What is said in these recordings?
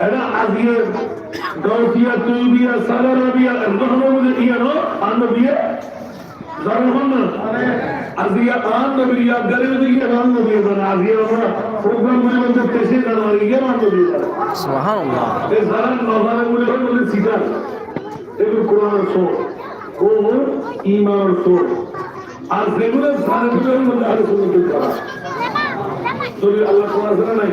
এটা আজকে গৌতিয়া তুই বিয়া সালারা বিয়া রহমান ইয়া নো আন্ন বিয়া জারহন আজকে আন্ন বিয়া গরিব দিকে আন্ন বিয়া না আজকে আমরা প্রোগ্রাম গুলি মধ্যে পেশে না ইয়া আন্ন বিয়া সুবহানাল্লাহ। এই জারান নজারে গুলি বলে সিটা এগুলো কোরআনের সোর। ও ইমানের সোর। আর যেগুলো জানাগুলোর মধ্যে আরও সুন্দর করা আল্লাহ নাই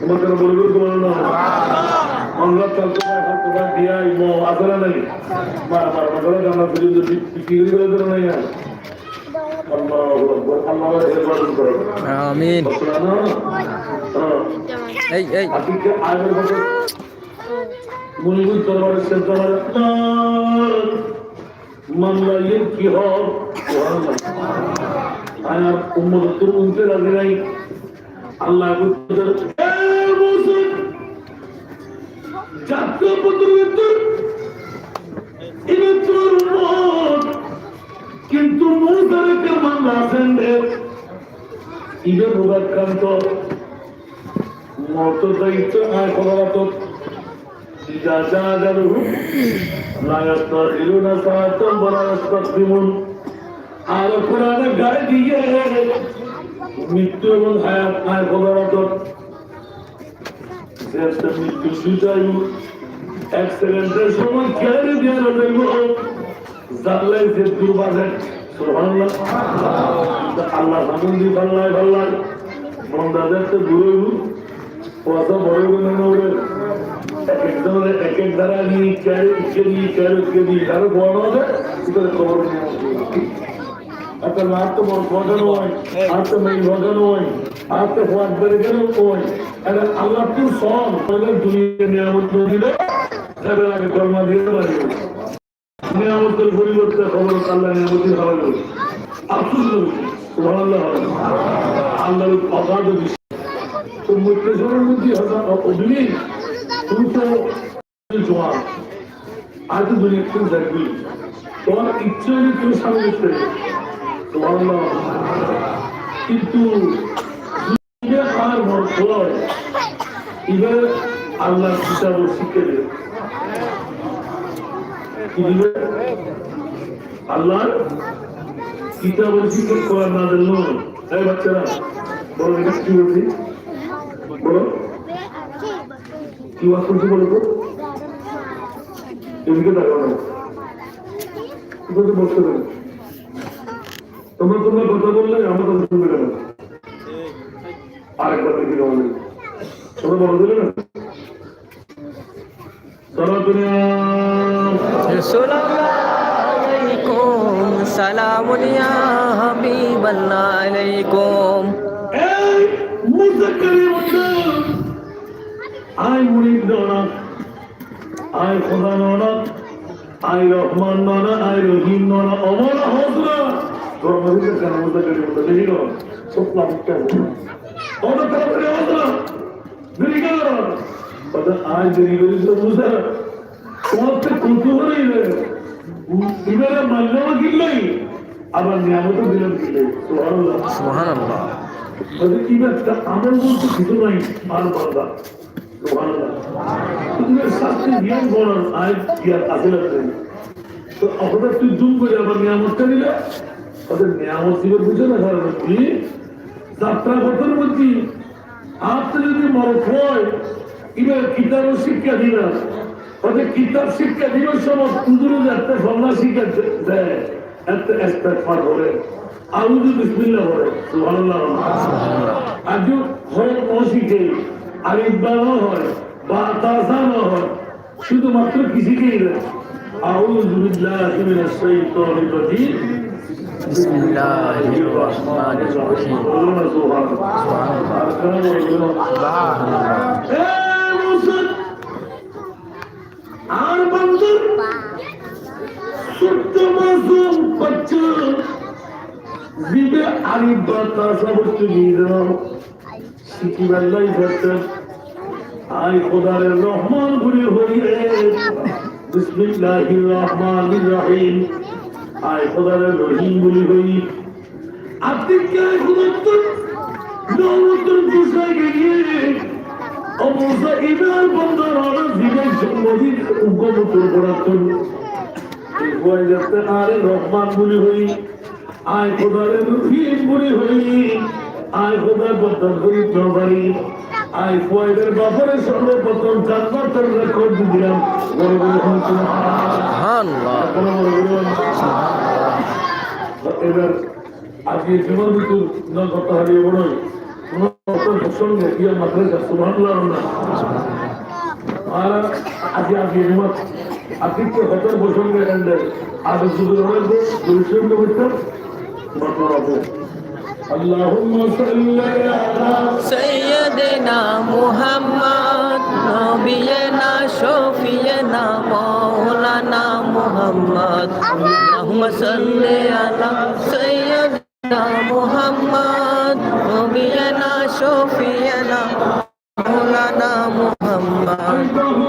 তোমার চলতে তোমার দিয়া ইমো আসলে নাই? মার মার মার জানা পর্যন্ত বিক্রি করে দেবো নাই আল্লাহ আকবার আল্লাহ হেফাজত করো। আমিন। এই এই। আজকে আগের বছর মুনিগুল দরবারের শেষ মামলাইয়ের কি হব আর উম্মত তোর রাজি নাই। আল্লাহ জাতীয় প্রতিনিধিত্ব তোর মত কিন্তু মুসারে কেমন দায়িত্ব আর করাত যা যা জানু লা ইয়াস্তাখিরুনা সাআতান ওয়া ইয়াস্তাকদিমুন আর কোরআনে গায়ে মৃত্যু এবং হায়াত একটা মৃত্যু দুটাই অ্যাক্সিডেন্টের সময় খেয়ালে দিয়ে রইল জানলাই যে দুর্বাজে আল্লাহ হামদি ভাল্লাই ভাল্লাই বন্দাদের তো দূরে কত বড় গুণে ওরে এক এক ধরনের এক এক দ্বারা নিয়ে ক্যারে ইচ্ছে দিয়ে ক্যারে ইচ্ছে দিয়ে আরও বড় হবে সেটা খবর হয় আর তো মেয়ে ভজন হয় আর তো হওয়ার বেড়ে গেলেও হয়। এটা আল্লাহ তুই সব দুনিয়া নিয়ামত দিলে? যাবে আগে কর্মা দিয়ে পারি নিয়ামতের পরিবর্তে খবর আল্লাহ নিয়ামতের হবে। আফসুস সুবহানাল্লাহ আল্লাহর অগাধ বিশ্বাস। তো মুত্তেজনের মধ্যে হাজার অভিনয় তুমি তো জোয়ান আর তো দুনিয়া তুমি দেখবি তোমার ইচ্ছে তুমি স্বামী দেখতে কিন্তু আর হয়। এবার আল্লাহ কিতাব শিখে আল্লাহ কিতাব শিখে কোরআন না দিল এই বাচ্চারা, বলো এটা কি বলছি? বলো। কি ওয়াজ করছি বলো এদিকে দেখো না। কি বলতে দেবে তোমরা তোমরা কথা বললে আমার কথা শুনবে কেন আরেকবার দেখি তোমাদের তোমরা বলো দিলে না? আলাইকুম। আয় মুনিব ননা আয় খোদা ননা আয় রহমান ননা আয় রহিম ননা অমর হসনা গরমের কেন মুজাক্কারি মন্ডল দেখি গো সপ্লাম কেন অমর তাড়াতাড়ি হসনা দেরি কেন কথা আয় দেরি করি তো মুজা তোমার তো কৌতূহলই রে ইবারে মাল্লামা কিনলেই আবার নিয়ামতও দিলেন কিনলে সুবহানাল্লাহ। সুবহানাল্লাহ তবে কি একটা আমল বলতে কিছু নাই আর বান্দা তুমি শাস্তি জ্ঞান বলার আয় জ্ঞান তো আপনার তুই জুম করে আবার নিয়ামতটা দিলে ওদের নিয়ামত দিবে বুঝে না কি? যাত্রা আপনি যদি মরফ হয় এবার কিতাব শিক্ষা ওদের কিতাব শিক্ষা সময় পুজুরে একটা সন্ন্যাসী দেয় একটা করে। আউযু বিসমিল্লাহ বলে সুবহানাল্লাহ। আজ হয় অশিখে আরিফবানো হয় বা তাসানো হয় শুধুমাত্র কৃষিকেই দেয় আউযু বিল্লাহি মিনাশ শাইতানির রাজিম। بسم الله الرحمن الرحيم বলুন না সুবহানাল্লাহ আর কেন বলবেন? سبحان الله এই মুসা, আর বন্ধু ছোট্ট মাসুম বাচ্চা দিবে আরিফ বা তাসা বস্তু নিয়ে দাও শিখিবার লাই করতেন আই খোদারের রহমান গুলি হইয়ে বিসমিল্লাহির রহমানির রহিম আই খোদারের রহিম গুলি হই। আপনি কে খুদত্তর নৌতর পোশাক গিয়ে অবস্থা ইবার বন্ধর অর্ডার দিবেন সম্মতি উপমুখর করাতন হয়ে যাচ্ছে আরে রহমান বলি হই, আয় খোদারে রহিম বলি হই, আয় খোদার বদল করি প্রবারি আই ফয়েদের বাপরে সর্বপ্রথম জান্নাতের রেকর্ড দিলাম। বড় বড় সুবহানাল্লাহ। বড় বড় এবার আজকে জীবন ঋতু না কথা হারিয়ে বড়ই কোনো ভূষণ নেতিয়া মাদ্রাসা সুবহানাল্লাহ আর আজকে আজকে নিমত আতিথ্য হতার ভূষণ গেলেন আদর্শ দুর্গ হয়েছে। দুর্গ করতে বর্তমান اللهم صل على سيدنا محمد نبينا شفينا مولانا محمد اللهم صل على سيدنا محمد نبينا شفينا مولانا محمد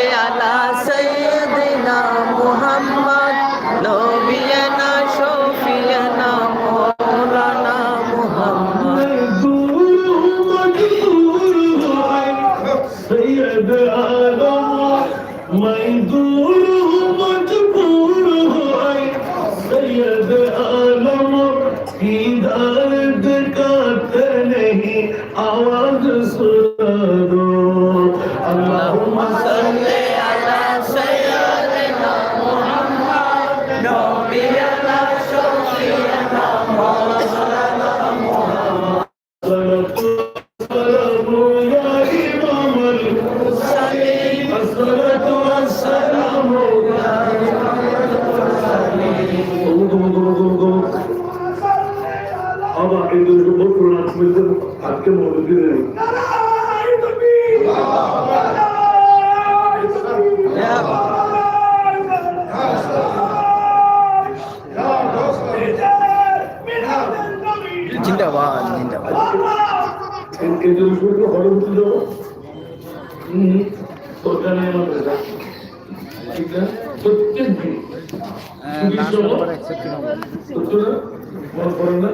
না?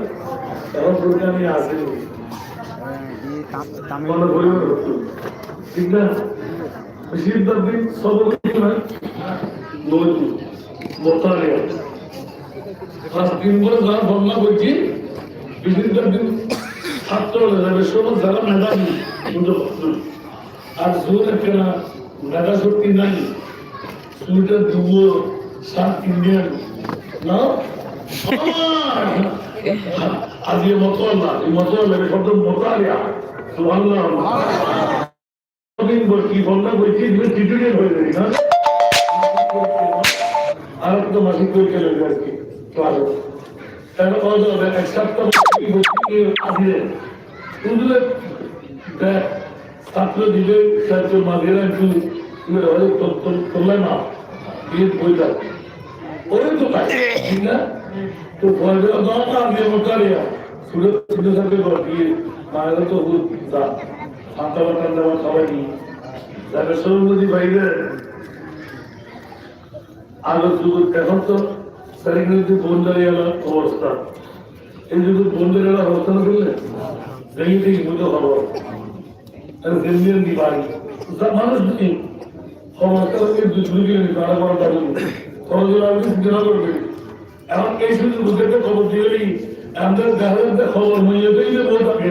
সত্য। ঠিক না? বেশিরভাগ দিন সবল কিছু না নদী মোতালিয়া আজ তিন বছর যারা বন্যা করছি বেশিরভাগ দিন ছাত্র সব যারা মেধাবী সুযোগ আর জোর একটা মেধা শক্তি নাই। সুইটার দুবো সাত ইন্ডিয়ান। না? আজ ये মতওয়াল্লা এই এই শব্দ মোতালিয়া। বল কি বলছি দিবে টিটুরিয়াল হয়ে যাবে না? আর তো মাসিক আজকে হবে এক সপ্তাহ কি বলছি আজকে তুই দেখ, ছাত্র দিলে ছাত্র মাঝেরা একটু তোলে না বিয়ে বইটা ওরে তো তাই, ঠিক না? তো পয়সা দাও না আমি আমার কারিয়া সুরে সুরে সাথে দিয়ে মায়েরা তো হুদ তা মাথা বাটা দেওয়া খাওয়াই নি তাহলে সরস্বতী বাইরে আলো যুগ, এখন তো সারিগঞ্জে বন্দারিয়ালা অবস্থা। এই যুগে বন্দারিয়ালা অবস্থা না করলে দেখি দেখি বুঝতে পারব জেমিয়ান দি বাড়ি? মানুষ নেই অবস্থা থেকে দুই কিলোমিটার করা যাবে খরচ আমি চিন্তা করবে এখন এই শুধু বুঝতে খবর দিলেই আমাদের দেখা যাচ্ছে খবর দেই যে বলতে থাকে।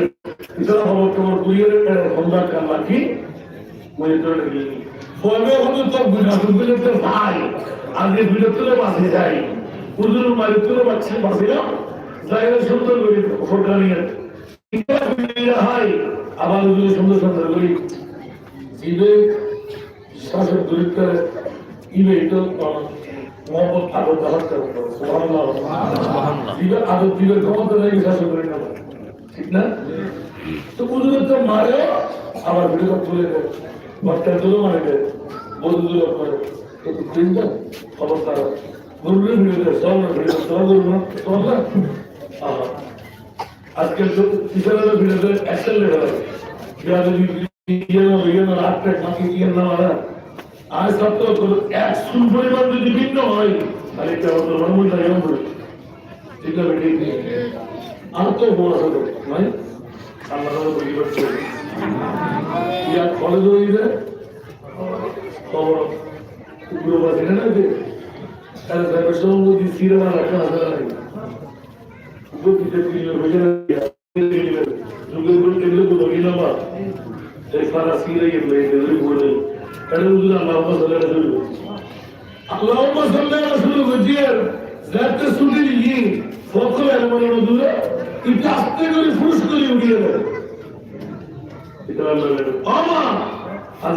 এছাড়া খবর তোমার কুড়িয়ে সন্ধ্যা কাল রাখি মনে করে ফলে হয়তো তো বুঝা বুঝতে তো ভাই। আজকে তুলে বাঁচে যাই। হুজুর বাঁচছে বাঁচে না জায়গা সুন্দর করি সরকার নিয়ে। হয় আবার হুজুর সুন্দর সুন্দর করি। বিবেক শাসক দরিদ্র ইবে এটা মহব্বত আদর করতে সুবহানাল্লাহ। দিবের আদর দিবের ক্ষমতা নেই শাসক করে না ঠিক না? তো বুঝলে তো মারে আবার ভিডিও তুলে দেয়। বাচ্চা তুলে মারে দেয়। বন্ধু তুলে করে তো চিন্তা খবর তারা না না। আজকে তো দেয় অ্যাকশন লেখা হয় या যদি না না রাত পেট মাকে ইয়ে না মারা আজ সত্য এক সুন পরিমাণ যদি ভিন্ন হয় তাহলে এটা হতো এমন করে ঠিক আছে ঠিক আর তো বড় হবে বলি করছে ইয়া কলেজ হয়ে যায় খবর বাজে না যে তাহলে তার সঙ্গে যদি সিনেমা রাখা হবে না উপস্থিত ছিল হয়ে না যুগেরগুলো এগুলো তো ধরি না বা এই সারা সিরে গেল এগুলো বলে তাহলে বুঝলো আল্লাহ সাল্লাহ রাসূল আল্লাহুম্মা সাল্লি আলা রাসূল ওয়াজির যাতে শুনে নিয়ে ফকর এমন নজুল এটা আস্তে করে ফুস করে উঠিয়ে দেয় এটা আল্লাহ আমা আজ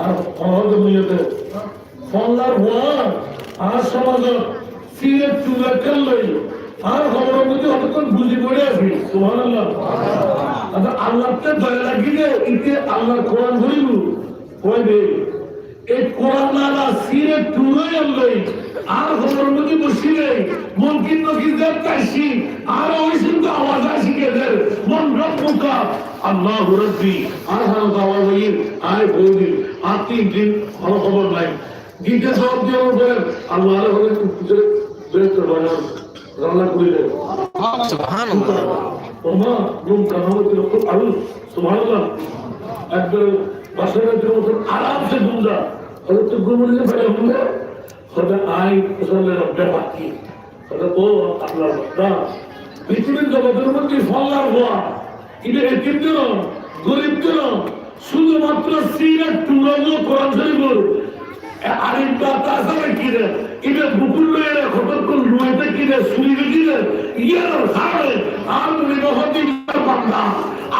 আর সহজ মিলতে সোমবার হওয়া আর সমাজ সিলেট চুলা খেললই আর খবরের মধ্যে অতক্ষণ বুঝি পড়ে আছি। সোহান আল্লাহ আচ্ছা আল্লাহকে দয়া লাগিলে ইতে আল্লাহ কোরআন ধরিব। কই দে এই কোরআন আলা সিরে টুরে আল্লাই আর খবরের মধ্যে বসিলে মন কিন্তু কি দেব তাইছি। আর ওই কিন্তু আওয়াজ আসি কে দে মন রব্বুকা আল্লাহ রব্বি। আর হাল আওয়াজ আয় বৌদি আর তিন দিন ভালো খবর নাই। গীতে জবাব দেওয়ার পরে আল্লাহ বেরোতে বানান রান্না করিলে সুবহানাল্লাহ। ওমা সুবহানাল্লাহ। একবার আরামসে তো ঘুমলে বেড়ে ঘুমলে আই ফসলের বাকি ও পৃথিবীর জগতের মধ্যে ফল্লার হওয়া এটা শুধুমাত্র সিরাট টুরানো কোরআন শরীফ আরেকটা তাছাড়া কিনে এটা বুকুল লয়ে কতক্ষণ রুয়েতে কিনে শুনিবে কিনে ইয়ার হাড়ে আর মহতি বান্দা।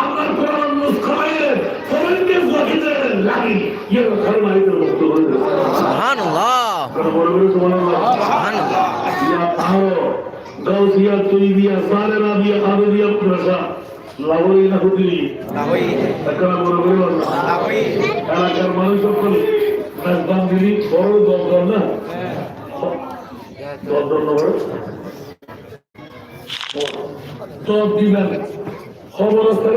আল্লাহ কোরআন মুস্কায়ে ফরেনকে ওয়াকিতে লাগি। ইয়ার ঘর মাইতে মুক্ত হয়ে সুবহানাল্লাহ। সুবহানাল্লাহ। ইয়া তাহো গাউসিয়া তুইবিয়া সালেরা বিয়া আবেদিয়া প্রসা লাউরি না হুদিলি লাহই একটা বড় বড় লাহই এলাকার মানুষ সকল মেজবান দিলি বড় দরকার না দরকার না তো দিবেন খবর আছে